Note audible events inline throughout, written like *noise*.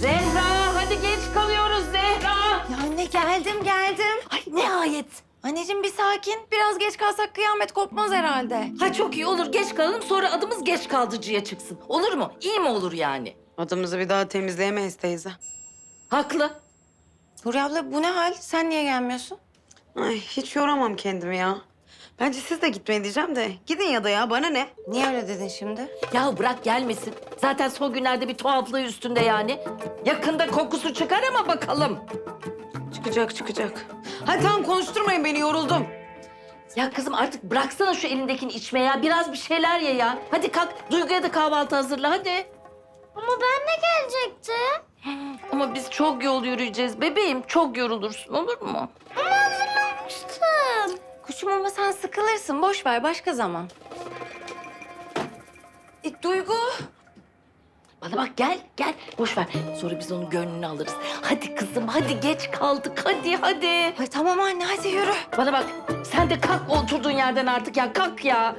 Zehra hadi geç kalıyoruz Zehra. Ya anne geldim geldim. Ay nihayet. Anneciğim bir sakin. Biraz geç kalsak kıyamet kopmaz herhalde. Ha çok iyi olur geç kalalım sonra adımız geç kaldıcıya çıksın. Olur mu? İyi mi olur yani? Adımızı bir daha temizleyemeyiz teyze. Haklı. Huriye abla bu ne hal? Sen niye gelmiyorsun? Ay hiç yoramam kendimi ya. Bence siz de gitmeyin diyeceğim de. Gidin ya da ya bana ne? Niye öyle dedin şimdi? Ya bırak gelmesin. Zaten son günlerde bir tuhaflığı üstünde yani. Yakında kokusu çıkar ama bakalım. Çıkacak çıkacak. Hadi tamam konuşturmayın beni yoruldum. Ya kızım artık bıraksana şu elindekini içmeye ya. Biraz bir şeyler ye ya. Hadi kalk Duygu'ya da kahvaltı hazırla hadi. Ama ben de gelecektim. Ama biz çok yol yürüyeceğiz bebeğim. Çok yorulursun olur mu? Ama hazırlanmıştım. Kuşum ama sen sıkılırsın. Boş ver başka zaman. E, Duygu. Bana bak gel gel. Boş ver. Sonra biz onun gönlünü alırız. Hadi kızım hadi geç kaldık. Hadi hadi. Ay tamam anne hadi yürü. Bana bak sen de kalk oturduğun yerden artık ya. Kalk ya.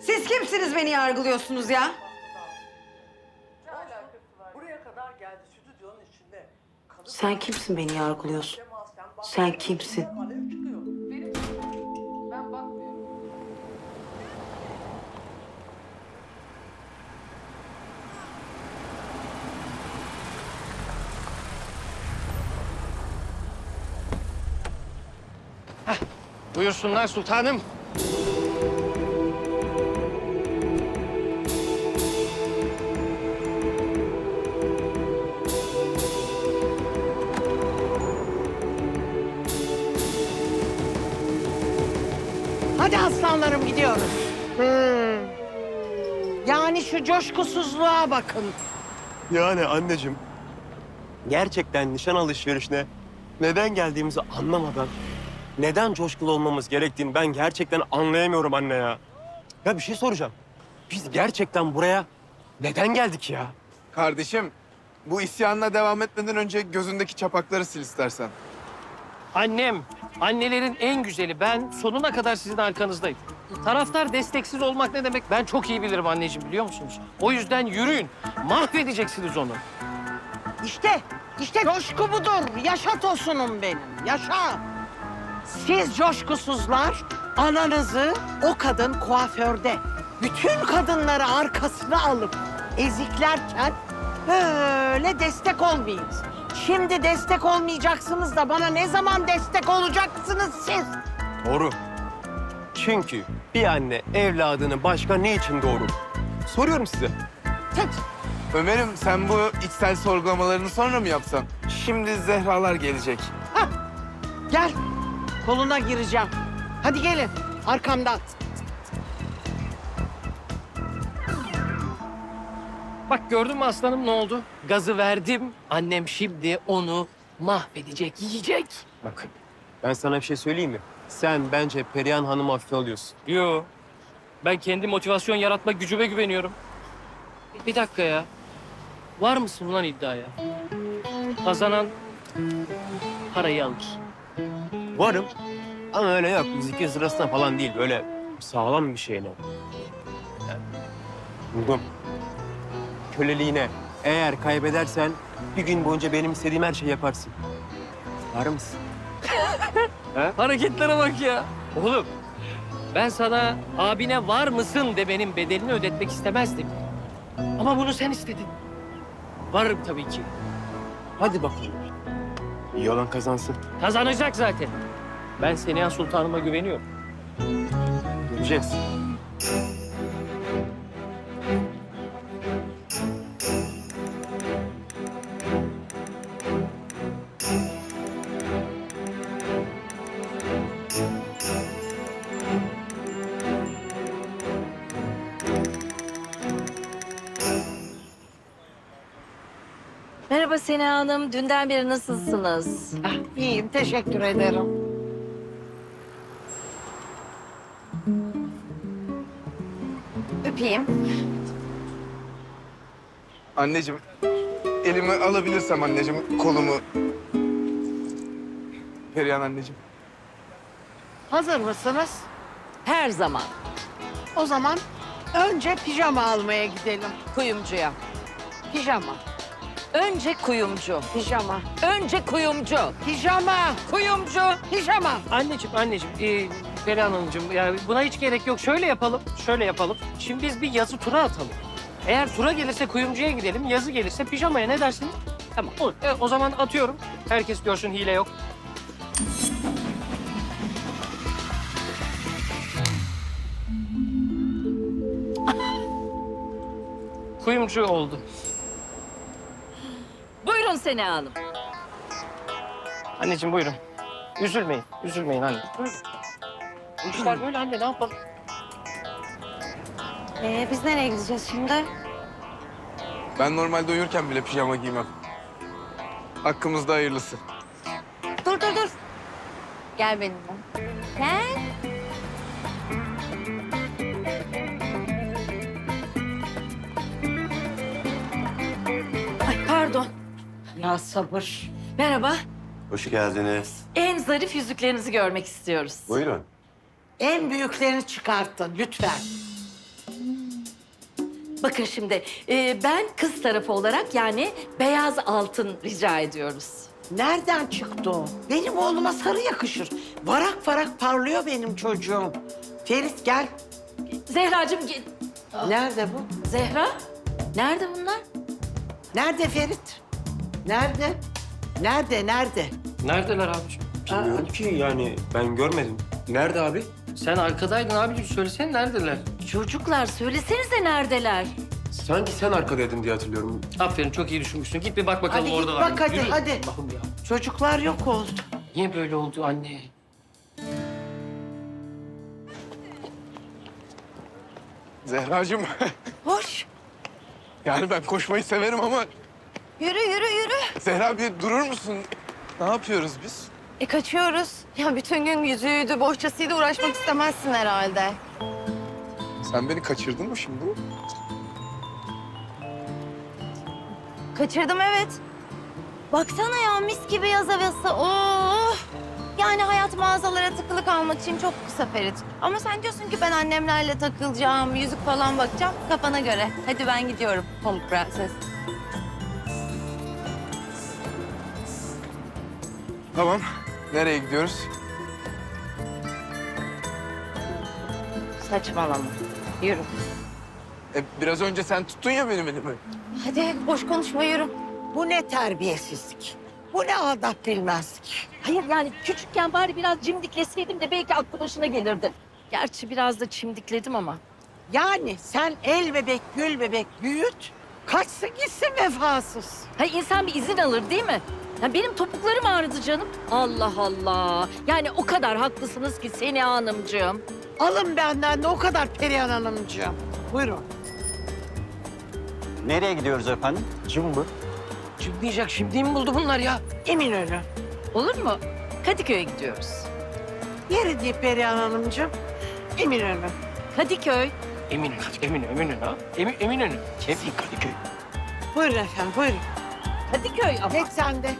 Siz kimsiniz beni yargılıyorsunuz ya? Sen kimsin beni yargılıyorsun? Sen kimsin? Buyursunlar sultanım. Hadi aslanlarım gidiyoruz. Hmm. Yani şu coşkusuzluğa bakın. Yani anneciğim, gerçekten nişan alışverişine neden geldiğimizi anlamadan, neden coşkulu olmamız gerektiğini ben gerçekten anlayamıyorum anne ya. Ya bir şey soracağım. Biz gerçekten buraya neden geldik ya? Kardeşim, bu isyanına devam etmeden önce gözündeki çapakları sil istersen. Annem, annelerin en güzeli. Ben sonuna kadar sizin arkanızdayım. Taraftar desteksiz olmak ne demek ben çok iyi bilirim anneciğim biliyor musunuz? O yüzden yürüyün. Mahvedeceksiniz onu. İşte, işte coşku budur. Yaşa tosunum benim, yaşa. Siz coşkusuzlar ananızı o kadın kuaförde bütün kadınları arkasına alıp eziklerken böyle destek olmayın. Şimdi destek olmayacaksınız da bana ne zaman destek olacaksınız siz? Doğru. Çünkü bir anne evladını başka ne için doğurur? Soruyorum size. Tık. Ömer'im sen bu içsel sorgulamalarını sonra mı yapsan? Şimdi Zehralar gelecek. Gel. Koluna gireceğim. Hadi gelin. Arkamdan. Bak gördün mü aslanım ne oldu? Gazı verdim. Annem şimdi onu mahvedecek, yiyecek. Bak, ben sana bir şey söyleyeyim mi? Sen bence Perihan Hanım'ı hafife alıyorsun. Yo. Ben kendi motivasyon yaratma gücüme güveniyorum. Bir dakika ya. Var mısın lan iddiaya? Kazanan parayı alır. Varım ama öyle yok. Müzik sırasında falan değil. Böyle sağlam bir şeyine. Yani, buldum. Köleliğine. Eğer kaybedersen bir gün boyunca benim istediğim her şeyi yaparsın. Var mısın? *laughs* Hareketlere bak ya. Oğlum ben sana abine var mısın demenin bedelini ödetmek istemezdim. Ama bunu sen istedin. Varım tabii ki. Hadi bakalım. İyi olan kazansın. Kazanacak zaten. Ben Seniha Sultanıma güveniyorum. Göreceğiz. Merhaba Sena Hanım. Dünden beri nasılsınız? Ah, iyiyim, teşekkür ederim. Öpeyim. Anneciğim, elimi alabilirsem anneciğim, kolumu. Perihan anneciğim. Hazır mısınız? Her zaman. O zaman önce pijama almaya gidelim. Kuyumcuya. Pijama. Önce kuyumcu. Pijama. Önce kuyumcu. Pijama. Kuyumcu. Pijama. Anneciğim, anneciğim, e, Perihan Hanımcığım, yani buna hiç gerek yok. Şöyle yapalım, şöyle yapalım. Şimdi biz bir yazı tura atalım. Eğer tura gelirse kuyumcuya gidelim, yazı gelirse pijamaya ne dersiniz? Tamam, olur. E, o zaman atıyorum. Herkes görsün hile yok. Kuyumcu oldu. Buyurun Sena Hanım. Anneciğim buyurun. Üzülmeyin, üzülmeyin anne. Buyurun. Bu işler böyle anne, ne yapalım? Ee, biz nereye gideceğiz şimdi? Ben normalde uyurken bile pijama giymem. Hakkımızda hayırlısı. Dur dur dur. Gel benimle. Gel. Ya sabır. Merhaba. Hoş geldiniz. En zarif yüzüklerinizi görmek istiyoruz. Buyurun. En büyüklerini çıkartın lütfen. Bakın şimdi e, ben kız tarafı olarak yani beyaz altın rica ediyoruz. Nereden çıktı o? Benim oğluma sarı yakışır. Varak varak parlıyor benim çocuğum. Ferit gel. Zehracığım ge- Nerede bu? Zehra nerede bunlar? Nerede Ferit? Nerede? Nerede, nerede? Neredeler abiciğim? Bilmiyorum ki yani ben görmedim. Nerede abi? Sen arkadaydın abiciğim, söylesene neredeler? Çocuklar söylesenize neredeler? Sanki sen arkadaydın diye hatırlıyorum. Aferin, çok iyi düşünmüşsün. Git bir bak bakalım Hadi git oradalar mı? bak hadi, Yürü. hadi. Allah'ım ya. Çocuklar yok oldu. Niye böyle oldu anne? Zehracığım, Hoş. *laughs* yani ben koşmayı severim ama yürü yürü. Zehra bir durur musun? Ne yapıyoruz biz? E kaçıyoruz. Ya bütün gün yüzüğüydü, bohçasıydı uğraşmak istemezsin herhalde. Sen beni kaçırdın mı şimdi? Kaçırdım evet. Baksana ya mis gibi yaz havası. Oh! Yani hayat mağazalara tıkılı kalmak için çok kısa Ferit. Ama sen diyorsun ki ben annemlerle takılacağım, yüzük falan bakacağım. Kafana göre. Hadi ben gidiyorum Pamuk Prenses. Tamam. Nereye gidiyoruz? Saçmalama. Yürü. E, biraz önce sen tuttun ya benim elimi. Hadi boş konuşma yürü. Bu ne terbiyesizlik? Bu ne adap bilmezlik? Hayır yani küçükken bari biraz cimdikleseydim de belki aklı başına gelirdi. Gerçi biraz da çimdikledim ama. Yani sen el bebek, gül bebek büyüt, kaçsın gitsin vefasız. Hayır insan bir izin alır değil mi? Ya benim topuklarım ağrıdı canım. Allah Allah. Yani o kadar haklısınız ki Sena Hanımcığım. Alın benden de o kadar Perihan Hanımcığım. Buyurun. Nereye gidiyoruz efendim? Cımbı. Çıkmayacak, şimdi mi buldu bunlar ya? Eminönü. Olur mu? Kadıköy'e gidiyoruz. Yeri değil Perihan Hanımcığım. Eminönü. Kadıköy. Eminönü, Eminönü, Eminönü ha? Emin. Emin Kadıköy. Buyurun efendim, buyurun. Kadıköy ama. Tek sende.